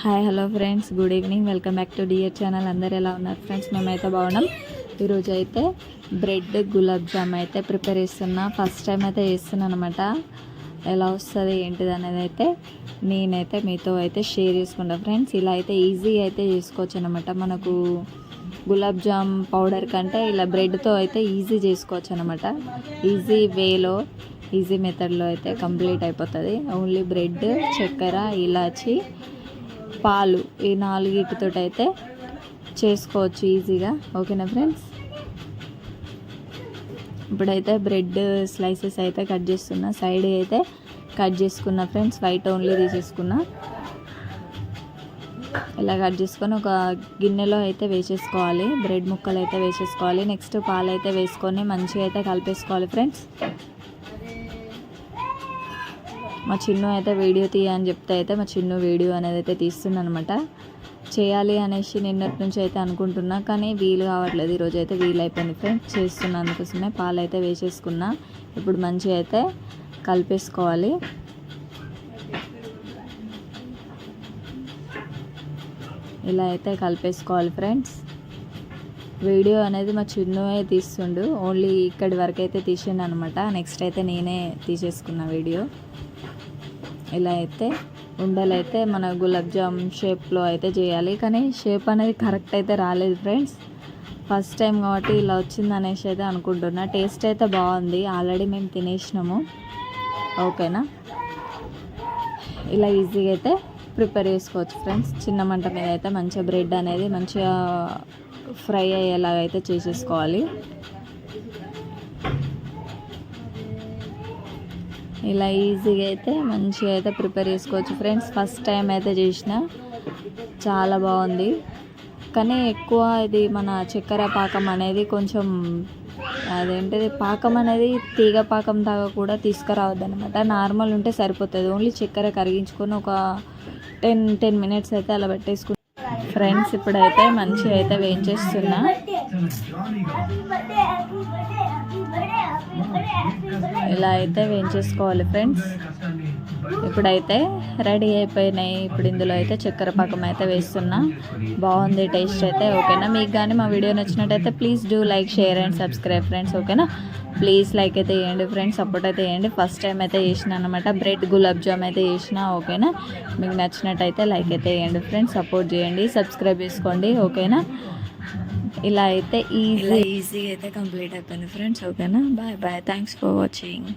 Hi hello friends good evening welcome back to dear channel అందరు ఎలా ఉన్నారు friends మేమైతే బాగున్నాం. ఈరోజు అయితే బ్రెడ్ గులాబ్ జామ్ అయితే ప్రిపేర్ చేస్తున్నా. ఫస్ట్ టైం అయితే చేస్తున్నాను అనమాట ఎలా వస్తుంది ఏంటిది అనేది అయితే నేనైతే మీతో అయితే షేర్ చేసుకుంటా ఫ్రెండ్స్ ఇలా అయితే ఈజీ అయితే చేసుకోవచ్చు అనమాట మనకు గులాబ్ జామ్ పౌడర్ కంటే ఇలా బ్రెడ్తో అయితే ఈజీ చేసుకోవచ్చు అనమాట ఈజీ వేలో ఈజీ మెథడ్లో అయితే కంప్లీట్ అయిపోతుంది. ఓన్లీ బ్రెడ్ చక్కెర ఇలాచి పాలు ఈ నాలుగిటితో అయితే చేసుకోవచ్చు ఈజీగా. ఓకేనా ఫ్రెండ్స్? ఇప్పుడైతే బ్రెడ్ స్లైసెస్ అయితే కట్ చేస్తున్నా. సైడ్ అయితే కట్ చేసుకున్నా ఫ్రెండ్స్. వైట్ ఓన్లీ తీసేసుకున్నా. ఇలా కట్ చేసుకొని ఒక గిన్నెలో అయితే వేసేసుకోవాలి. బ్రెడ్ ముక్కలు అయితే వేసేసుకోవాలి. నెక్స్ట్ పాలు అయితే వేసుకొని మంచిగా అయితే కలిపేసుకోవాలి ఫ్రెండ్స్. మా చిన్ను అయితే వీడియో తీయ అని చెప్తే అయితే మా చిన్ను వీడియో అనేది అయితే తీస్తున్నాను అనమాట చేయాలి అనేసి నిన్నటి నుంచి అయితే అనుకుంటున్నా కానీ వీలు కావట్లేదు. ఈరోజు అయితే వీలు అయిపోయింది ఫ్రెండ్స్. చేస్తున్నా అందుకోసమే పాలు అయితే వేసేసుకున్నా. ఇప్పుడు మంచిగా అయితే కలిపేసుకోవాలి. ఇలా అయితే కలిపేసుకోవాలి ఫ్రెండ్స్. వీడియో అనేది మా చిన్నవే తీస్తుండు. ఓన్లీ ఇక్కడి వరకు అయితే తీసిండు అనమాట నెక్స్ట్ అయితే నేనే తీసేసుకున్న వీడియో. ఇలా అయితే ఉండలైతే మన గులాబ్ జామ్ షేప్లో అయితే చేయాలి. కానీ షేప్ అనేది కరెక్ట్ అయితే రాలేదు ఫ్రెండ్స్ ఫస్ట్ టైం కాబట్టి ఇలా వచ్చింది అనేసి అయితే అనుకుంటున్నా. టేస్ట్ అయితే బాగుంది. ఆల్రెడీ మేము తినేసినాము. ఓకేనా? ఇలా ఈజీగా అయితే ప్రిపేర్ చేసుకోవచ్చు ఫ్రెండ్స్ చిన్న మంట మీద అయితే మంచిగా బ్రెడ్ అనేది మంచిగా ఫ్రై అయ్యేలాగా అయితే చేసేసుకోవాలి. ఇలా ఈజీగా అయితే మంచిగా అయితే ప్రిపేర్ చేసుకోవచ్చు. ఫ్రెండ్స్ ఫస్ట్ టైం అయితే చేసిన. చాలా బాగుంది. కానీ ఎక్కువ ఇది మన చక్కెర పాకం అనేది కొంచెం అదేంటిది పాకం అనేది తీగ పాకం దాకా కూడా తీసుకురావద్దు అనమాట నార్మల్ ఉంటే సరిపోతుంది. ఓన్లీ చక్కెర కరిగించుకొని ఒక టెన్ టెన్ మినిట్స్ అయితే అలా పెట్టేసుకుంటాం ఫ్రెండ్స్ ఇప్పుడైతే మంచిగా అయితే వేయించేస్తున్నా. ఇలా అయితే వేయించేసుకోవాలి ఫ్రెండ్స్. ఇప్పుడైతే రెడీ అయిపోయినాయి. ఇప్పుడు ఇందులో అయితే చక్కెర పాకం అయితే వేస్తున్నా. బాగుంది టేస్ట్ అయితే ఓకేనా? మీకు కానీ మా వీడియో నచ్చినట్టయితే please do like share and subscribe friends ఓకేనా? ప్లీజ్ లైక్ అయితే చేయండి ఫ్రెండ్స్ సపోర్ట్ అయితే చేయండి. ఫస్ట్ టైం అయితే చేసిన అనమాట బ్రెడ్ గులాబ్ జామ్ అయితే చేసిన ఓకేనా? మీకు నచ్చినట్టయితే లైక్ అయితే చేయండి ఫ్రెండ్స్ సపోర్ట్ చేయండి సబ్స్క్రైబ్ చేసుకోండి ఓకేనా? ఇలా అయితే ఈజీ. ఈజీగా అయితే కంప్లీట్ అయిపోయింది ఫ్రెండ్స్ ఓకేనా? Bye bye thanks for watching.